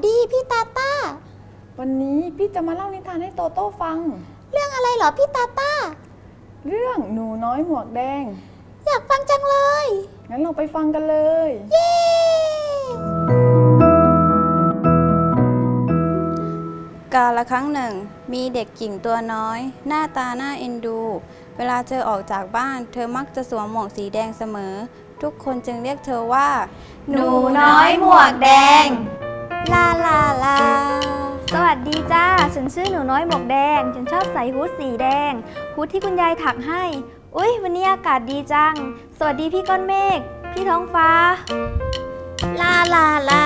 วัสดีพี่ตาตาวันนี้พี่จะมาเล่านิทานให้โตโต้ฟัง เรื่องอะไรเหรอพี่ตาตาเรื่องหนูน้อยหมวกแดง อยากฟังจังเลย งั้นเราไปฟังกันเลย เย้ กาละครั้งหนึ่ง มีเด็กหญิงตัวน้อย หน้าตาน่าเอ็นดู เวลาเธอออกจากบ้าน เธอมักจะสวมหมวกสีแดงเสมอ ทุกคนจึงเรียกเธอว่า หนูน้อยหมวกแดง ลาลาลา สวัสดีจ้า ฉันชื่อหนูน้อยหมวกแดง ฉันชอบใส่ฮู้ดสีแดง ฮู้ดที่คุณยายถักให้ อุ๊ย วันนี้อากาศดีจัง สวัสดีพี่ก้อนเมฆ พี่ท้องฟ้า ลาลาลา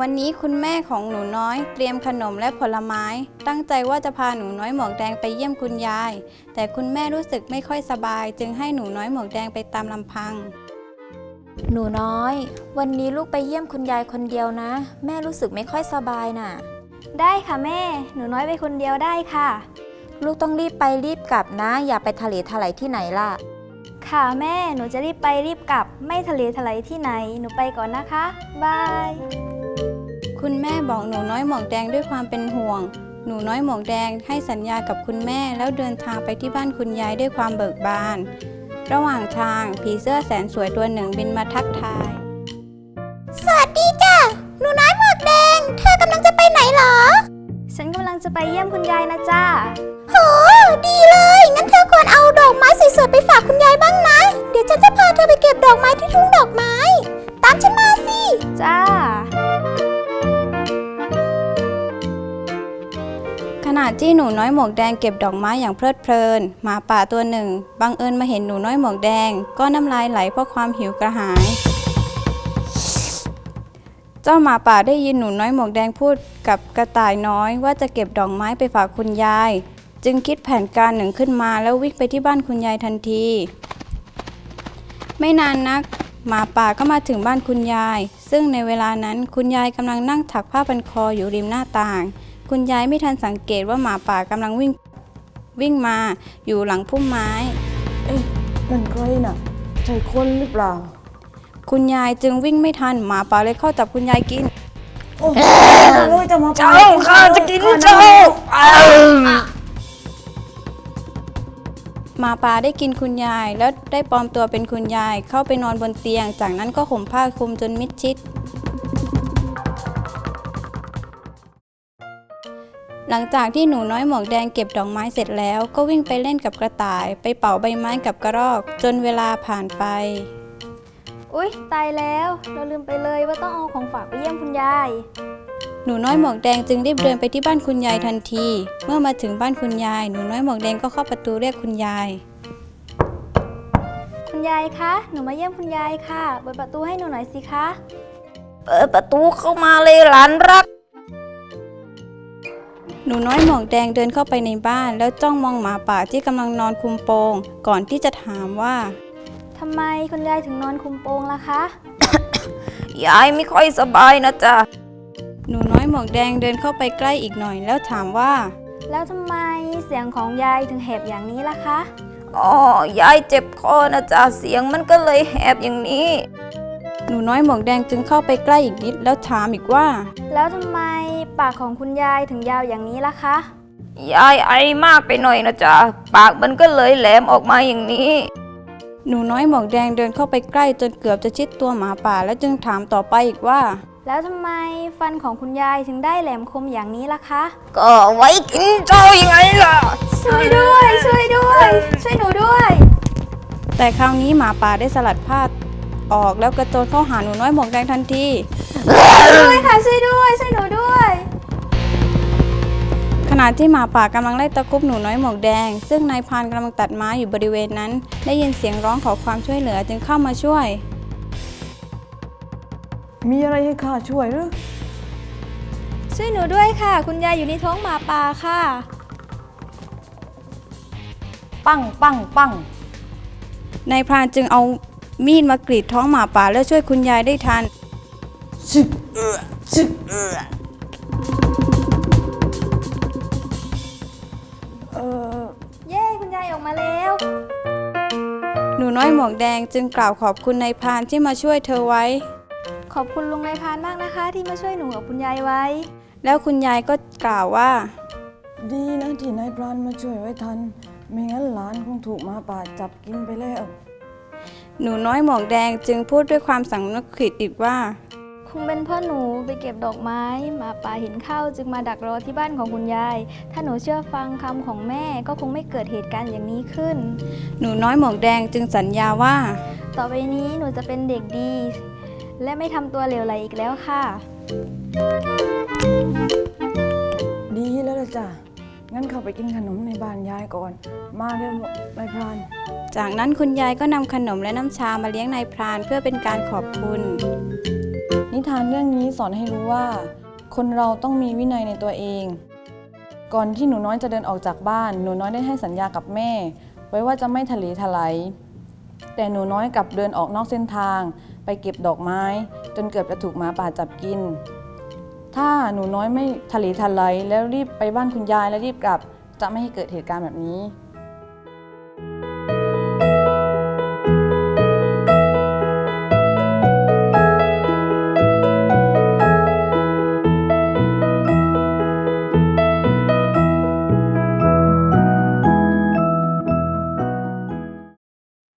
วันนี้คุณแม่ของหนูน้อยเตรียมขนมและผลไม้ ตั้งใจว่าจะพาหนูน้อยหมวกแดงไปเยี่ยมคุณยาย แต่คุณแม่รู้สึกไม่ค่อยสบาย จึงให้หนูน้อยหมวกแดงไปตามลำพัง หนูน้อย วันนี้ลูกไปเยี่ยมคุณยายคนเดียวนะ แม่รู้สึกไม่ค่อยสบายน่ะ ได้ค่ะแม่ หนูน้อยไปคนเดียวได้ค่ะ ลูกต้องรีบไปรีบกลับนะ อย่าไปทะเลทลายที่ไหนล่ะ ค่ะแม่ หนูจะรีบไปรีบกลับ ไม่ทะเลทลายที่ไหน หนูไปก่อนนะคะ บาย คุณแม่บอกหนูน้อยหมวกแดงด้วยความเป็นห่วง หนูน้อยหมวกแดงให้สัญญากับคุณแม่แล้วเดินทางไปที่บ้านคุณยายด้วยความเบิกบาน ระหว่างทางผีเสื้อแสนสวยตัวหนึ่งบินมาทักทาย สวัสดีจ้ะหนูน้อยหมวกแดง เธอกำลังจะไปไหนเหรอ ฉันกำลังจะไปเยี่ยมคุณยายนะจ้าโหดี ณะที่หนูน้อยหมวกแดงเก็บดอกไม้อย่างเพลิดเพลิน หมาป่าตัวหนึ่ง บังเอิญมาเห็นหนูน้อยหมวกแดง ก็น้ำลายไหลเพราะความหิวกระหาย เจ้าหมาป่าได้ยินหนูน้อยหมวกแดงพูดกับกระต่ายน้อยว่าจะเก็บดอกไม้ไปฝากคุณยาย จึงคิดแผนการหนึ่งขึ้นมาแล้ววิ่งไปที่บ้านคุณยายทันที ไม่นานนัก หมาป่าก็มาถึงบ้านคุณยาย ซึ่งในเวลานั้นคุณยายกำลังนั่งถักผ้าพันคออยู่ริมหน้าต่าง คุณยายไม่ทันสังเกตว่าหมาป่ากำลังวิ่งวิ่งมาอยู่หลังพุ่มไม้ เอ๊ะนั่นใครน่ะ ใช่คนหรือเปล่า คุณยายจึงวิ่งไม่ทันหมาป่าเลยเข้าจับคุณยายกิน โอ้เลยจะมาเจ้าข้าจะกินเจ้าหมาป่าได้กินคุณยายแล้วได้ปลอมตัวเป็นคุณยายเข้าไปนอนบนเตียง จากนั้นก็ห่มผ้าคลุมจนมิดชิด หลังจากที่หนูน้อยหมวกแดงเก็บดอกไม้เสร็จแล้วก็วิ่งไปเล่นกับกระต่าย ไปเป่าใบไม้กับกระรอก จนเวลาผ่านไป อุ๊ย ตายแล้ว เราลืมไปเลยว่าต้องเอาของฝากไปเยี่ยมคุณยาย หนูน้อยหมวกแดงจึงรีบเดินไปที่บ้านคุณยายทันที เมื่อมาถึงบ้านคุณยาย หนูน้อยหมวกแดงก็เข้าประตูเรียกคุณยาย คุณยายคะ หนูมาเยี่ยมคุณยายค่ะ เปิดประตูให้หนูหน่อยสิคะ เปิดประตูเข้ามาเลยหลานรัก หนูน้อยหมวกแดงเดินเข้าไปในบ้านแล้วจ้องมองหมาป่าที่กำลังนอนคุมโปง ก่อนที่จะถามว่า ทำไมคุณยายถึงนอนคุมโปงล่ะคะ ยายไม่ค่อยสบายนะจ๊ะ หนูน้อยหมวกแดงเดินเข้าไปใกล้อีกหน่อยแล้วถามว่า แล้วทำไมเสียงของยายถึงแหบอย่างนี้ล่ะคะ อ๋อยายเจ็บคอนะจ๊ะ เสียงมันก็เลยแหบอย่างนี้ หนูน้อยหมวกแดงจึงเข้าไปใกล้อีกนิดแล้วถามอีกว่า แล้วทำไม ปากของคุณยายถึงยาวอย่างนี้ล่ะคะ ยายไอมากไปหน่อยนะจ๊ะ ปากมันก็เลยแหลมออกมาอย่างนี้ หนูน้อยหมวกแดงเดินเข้าไปใกล้จนเกือบจะชิดตัวหมาป่า แล้วจึงถามต่อไปอีกว่า แล้วทำไมฟันของคุณยายถึงได้แหลมคมอย่างนี้ล่ะคะ ก็ไว้กินเจ้ายังไงล่ะ ช่วยด้วย ช่วยด้วย ช่วยหนูด้วย แต่คราวนี้หมาป่าได้สลัดผ้าออกแล้วกระโจนเข้าหาหนูน้อยหมวกแดงทันที ช่วยค่ะช่วยด้วยช่วยหนูด้วย ขณะที่หมาป่ากำลังไล่ตะครุบหนูน้อยหมวกแดง ซึ่งนายพรานกำลังตัดไม้อยู่บริเวณนั้น ได้ยินเสียงร้องขอความช่วยเหลือจึงเข้ามาช่วย มีอะไรให้ข้าช่วยหรือช่วยหนูด้วยค่ะ คุณยายอยู่ในท้องหมาป่าค่ะ ปั้งปั้งปั้งนายพรานจึงเอามีดมากรีดท้องหมาป่าแล้วช่วยคุณยายได้ทัน ชึกเอือชึกเอือเออเย้คุณยายออกมาแล้ว หนูน้อยหมวกแดงจึงกล่าวขอบคุณนายพรานที่มาช่วยเธอไว้ ขอบคุณลุงนายพรานมากนะคะ ที่มาช่วยหนูกับคุณยายไว้ แล้วคุณยายก็กล่าวว่า ดีนะที่นายพรานมาช่วยไว้ทัน ไม่งั้นหลานคงถูกหมาป่าจับกินไปแล้ว หนูน้อยหมวกแดงจึงพูดด้วยความสำนึกผิดอีกว่า คงเป็นเพ่อหนูไปเก็บดอกไม้หมาป่าเห็นเข้าจึงมาดักรอที่บ้านของคุณยาย ถ้าหนูเชื่อฟังคำของแม่ก็คงไม่เกิดเหตุการณ์อย่างนี้ขึ้น หนูน้อยหมวกแดงจึงสัญญาว่า ต่อไปนี้หนูจะเป็นเด็กดี และไม่ทำตัวเหลวไหลอีกแล้วค่ะ ดีแล้วล่ะจ้ะงั้นเข้าไปกินขนมในบ้านยายก่อน มาเร็วนายพราน จากนั้นคุณยายก็นำขนมและน้ำชามาเลี้ยงนายพรานเพื่อเป็นการขอบคุณ นิทานเรื่องนี้สอนให้รู้ว่า คนเราต้องมีวินัยในตัวเอง ก่อนที่หนูน้อยจะเดินออกจากบ้าน หนูน้อยได้ให้สัญญากับแม่ ไว้ว่าจะไม่ทะเลทลายแต่หนูน้อยกลับเดินออกนอกเส้นทาง ไปเก็บดอกไม้ จนเกือบจะถูกหมาป่าจับกิน ถ้าหนูน้อยไม่ทะเลทลายแล้วรีบไปบ้านคุณยายแล้วรีบกลับ จะไม่ให้เกิดเหตุการณ์แบบนี้